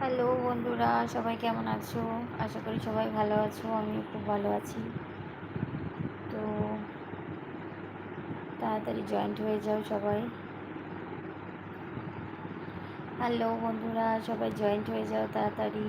Hello বন্ধুরা, সবাই কেমন আছো? আশা করি সবাই ভালো আছো, আমিও খুব ভালো আছি। তো তাড়াতাড়ি জয়েন্ট হয়ে যাও সবাই। হ্যালো বন্ধুরা, সবাই জয়েন্ট হয়ে যাও তাড়াতাড়ি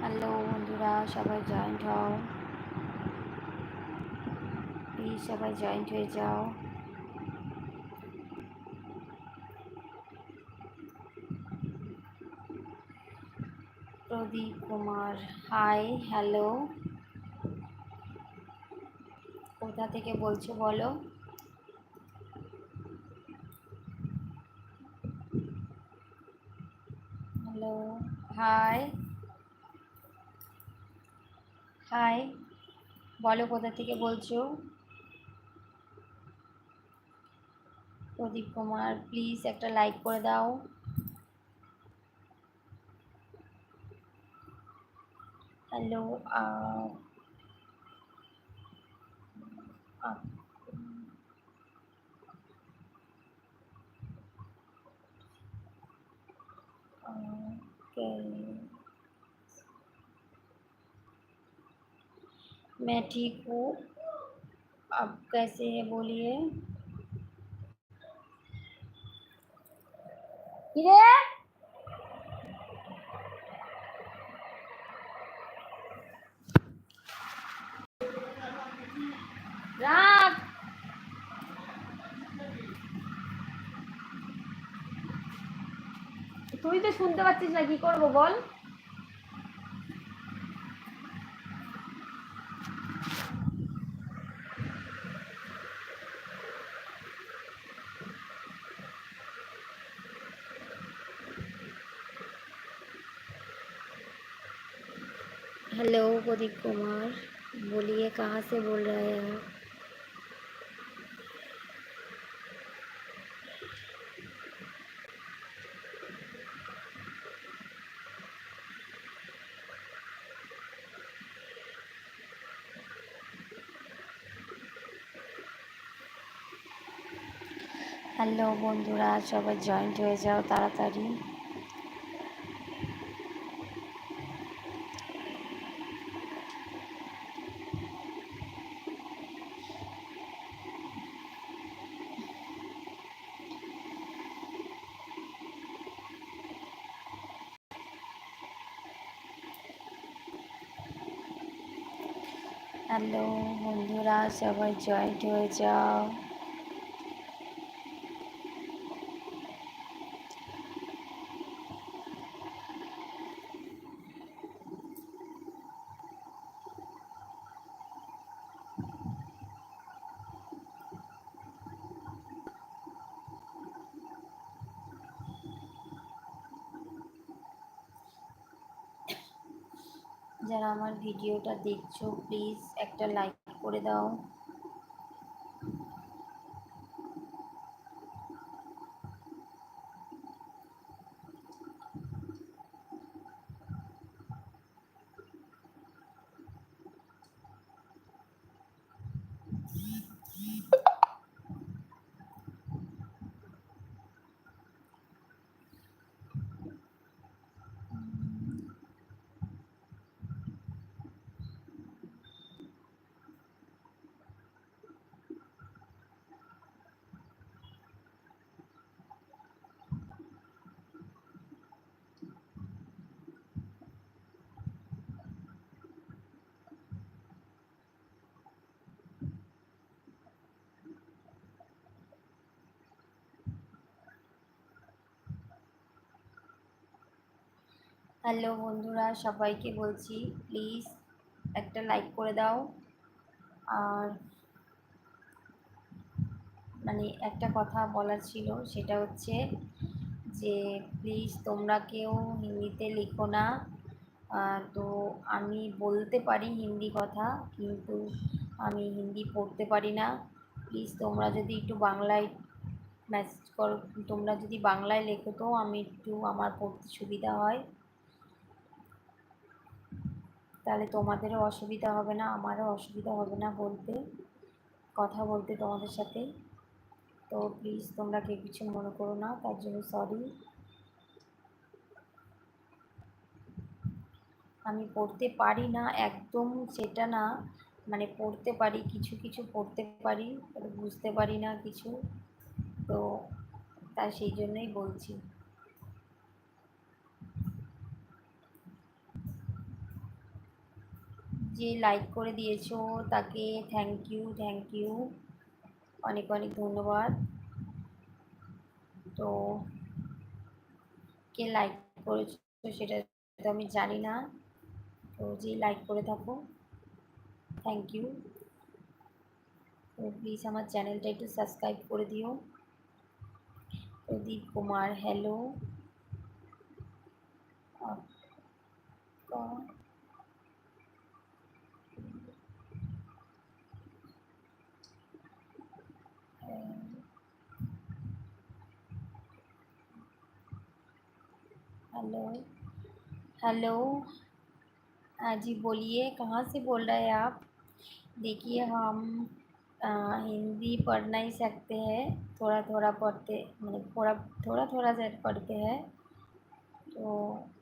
হ্যালো বন্ধুরা সবাই জয়েন্ট হও। প্লিজ সবাই জয়েন্ট হয়ে যাও। প্রদীপ কুমার হাই হ্যালো কোথা থেকে বলছো বলো? হ্যালো হাই হাই বলো কোথা থেকে বলছো? প্রদীপ কুমার প্লিজ একটা লাইক করে দাও। হ্যালো मैं ठीक हूँ आप कैसे हैं बोलिए কিরে রাখ তুই তো শুনতে পাচ্ছিস না কি করবো বল हेलो प्रदीप कुमार बोलिए कहाँ से बोल रहे हैं आप হ্যালো বন্ধুরা সবাই জয়েন্ট হয়ে যাও তাড়াতাড়ি হ্যালো বন্ধুরা সবাই জয়েন্ট হয়ে যাও। যারা আমার ভিডিওটা দেখছ প্লিজ একটা লাইক করে দাও। হ্যালো বন্ধুরা, সবাইকে বলছি প্লিজ একটা লাইক করে দাও। আর মানে একটা কথা বলার ছিল, সেটা হচ্ছে যে প্লিজ তোমরা কেউ হিন্দিতে লিখো না। তো আমি বলতে পারি হিন্দি কথা, কিন্তু আমি হিন্দি পড়তে পারি না। প্লিজ তোমরা যদি একটু বাংলায় মেসেজ করো, তোমরা যদি বাংলায় লেখো তো আমি একটু আমার পড়তে সুবিধা হয়। তাহলে তোমাদেরও অসুবিধা হবে না, আমারও অসুবিধা হবে না বলতে, কথা বলতে তোমাদের সাথে। তো প্লিজ তোমরা কেউ কিছু মনে করো না, তার জন্য সরি আমি পড়তে পারি না, একদম সেটা না মানে পড়তে পারি, কিছু কিছু পড়তে পারি, বুঝতে পারি না কিছু। তো তাই সেই জন্যই বলছি। যে লাইক করে দিয়েছ, তাকে থ্যাংক ইউ থ্যাংক ইউ অনেক অনেক ধন্যবাদ। তো কে লাইক করেছ সেটা তো আমি জানি না। তো যে লাইক করে থাকো থ্যাংক ইউ তো প্লিজ আমার চ্যানেলটা একটু সাবস্ক্রাইব করে দিও। Pradeep Kumar hello hello. Hello. हाँ जी बोलिए कहाँ से बोल रहे हैं आप? देखिए हम आ, हिंदी पढ़ नहीं सकते हैं। थोड़ा थोड़ा पढ़ते मतलब थोड़ा थोड़ा थोड़ा देर पढ़ते हैं। तो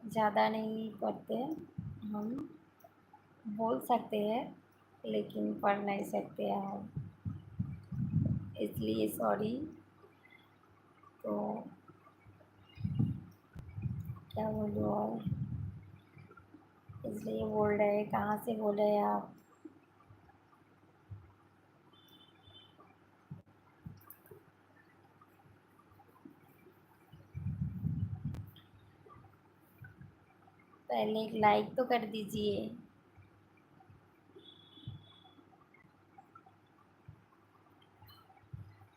ज़्यादा नहीं पढ़ते हम। बोल सकते हैं लेकिन पढ़ नहीं सकते हम इसलिए सॉरी। तो क्या बोलूँ और? इसलिए बोल रहे कहाँ से बोल रहे हैं आप? पहले एक लाइक तो कर दीजिए।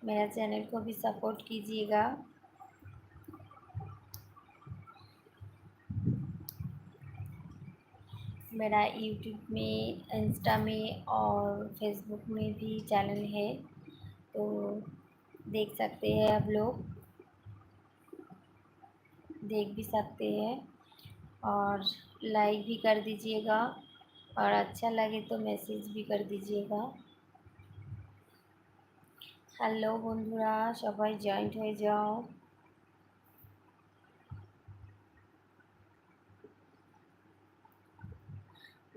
मेरा चैनल को भी सपोर्ट कीजिएगा। मेरा यूट्यूब में इंस्टा में और फेसबुक में भी चैनल है तो देख सकते हैं आप लोग देख भी सकते हैं और लाइक भी कर दीजिएगा और अच्छा लगे तो मैसेज भी कर दीजिएगा হ্যালো বন্ধুরা সবাই জয়েন্ট হয়ে যাও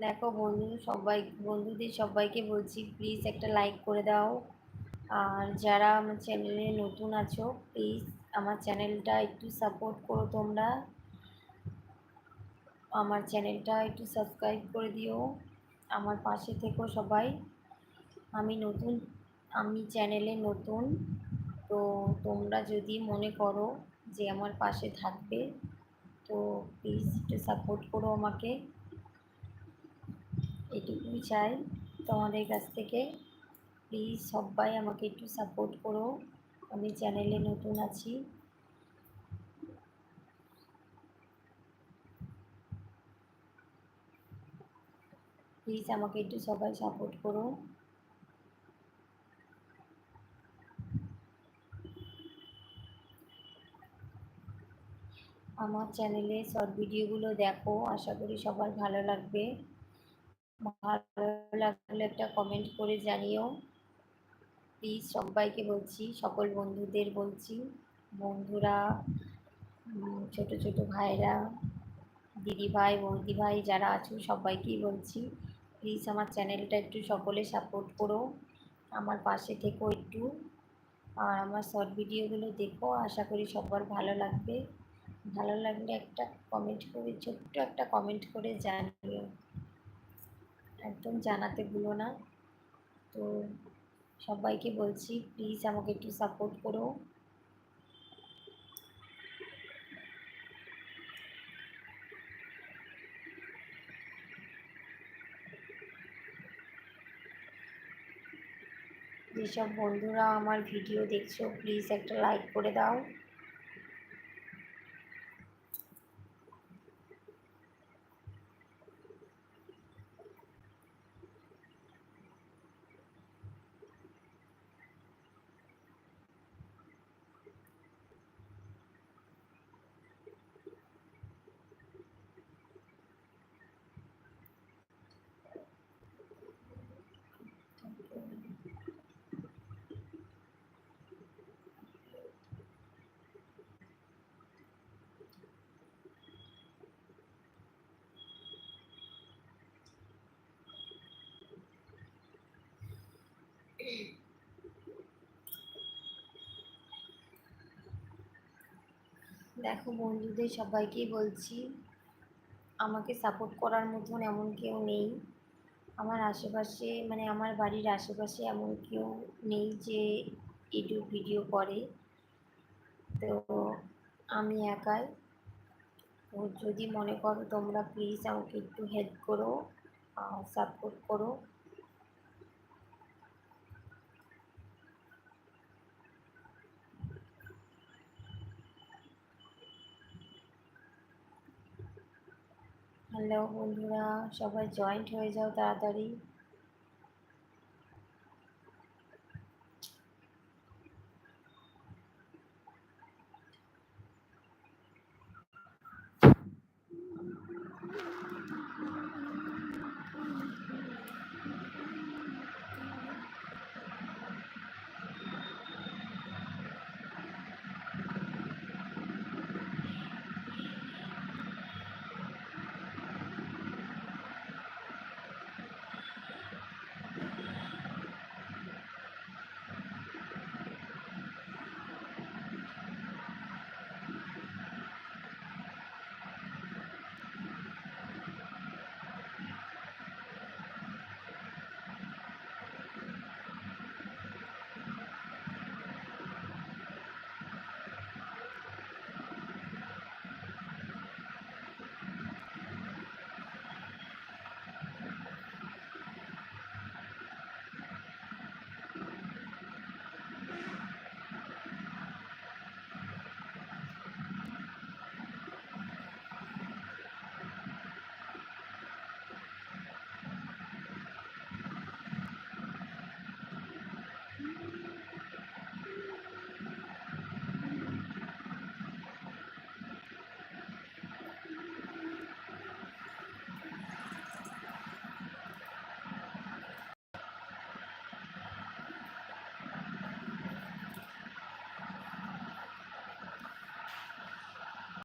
দেখো বন্ধু, সবাই, বন্ধুদের সবাইকে বলছি প্লিজ একটা লাইক করে দাও। আর যারা আমার চ্যানেলে নতুন আছো প্লিজ আমার চ্যানেলটা একটু সাপোর্ট করো তোমরা। আমার চ্যানেলটা একটু সাবস্ক্রাইব করে দিও। আমার পাশে থেকো সবাই। আমি নতুন, আমি চ্যানেলে নতুন, তো তোমরা যদি মনে করো যে আমার পাশে থাকবে, তো প্লিজ একটু সাপোর্ট করো আমাকে। এটুকুই চাই তোমাদের কাছ থেকে। প্লিজ সবাই আমাকে একটু সাপোর্ট করো। আমি চ্যানেলে নতুন আছি। প্লিজ আমাকে একটু সবাই সাপোর্ট করো। আমার চ্যানেলে শর্ট ভিডিওগুলো দেখো। আশা করি সবার ভালো লাগবে। ভালো লাগলে একটা কমেন্ট করে জানিও। প্লিজ সবাইকে বলছি, সকল বন্ধুদের বলছি, বন্ধুরা ছোট ছোট ভাইরা, দিদি ভাই, বৌদি ভাই যারা আছো, সবাইকেই বলছি প্লিজ আমার চ্যানেলটা একটু সকলে সাপোর্ট করো, আমার পাশে থেকো একটু, আর আমার শর্ট ভিডিওগুলো দেখো, আশা করি সবার ভালো লাগবে। ভালো লাগলে একটা কমেন্ট করে, ছোট্ট একটা কমেন্ট করে জানিও। একদম জানাতে ভুলো না। তো সবাইকে বলছি প্লিজ আমাকে একটু সাপোর্ট করো। যেসব বন্ধুরা আমার ভিডিও দেখছ প্লিজ একটা লাইক করে দাও। দেখো বন্ধুদের সবাইকেই বলছি, আমাকে সাপোর্ট করার মতন এমন কেউ নেই। আমার আশেপাশে মানে আমার বাড়ির আশেপাশে এমন কেউ নেই যে ইউটিউব ভিডিও করে। তো আমি একাই। তো যদি মনে করো তোমরা প্লিজ আমাকে একটু হেল্প করো সাপোর্ট করো। হ্যালো বন্ধুরা সবাই জয়েন্ট হয়ে যাও তাড়াতাড়ি।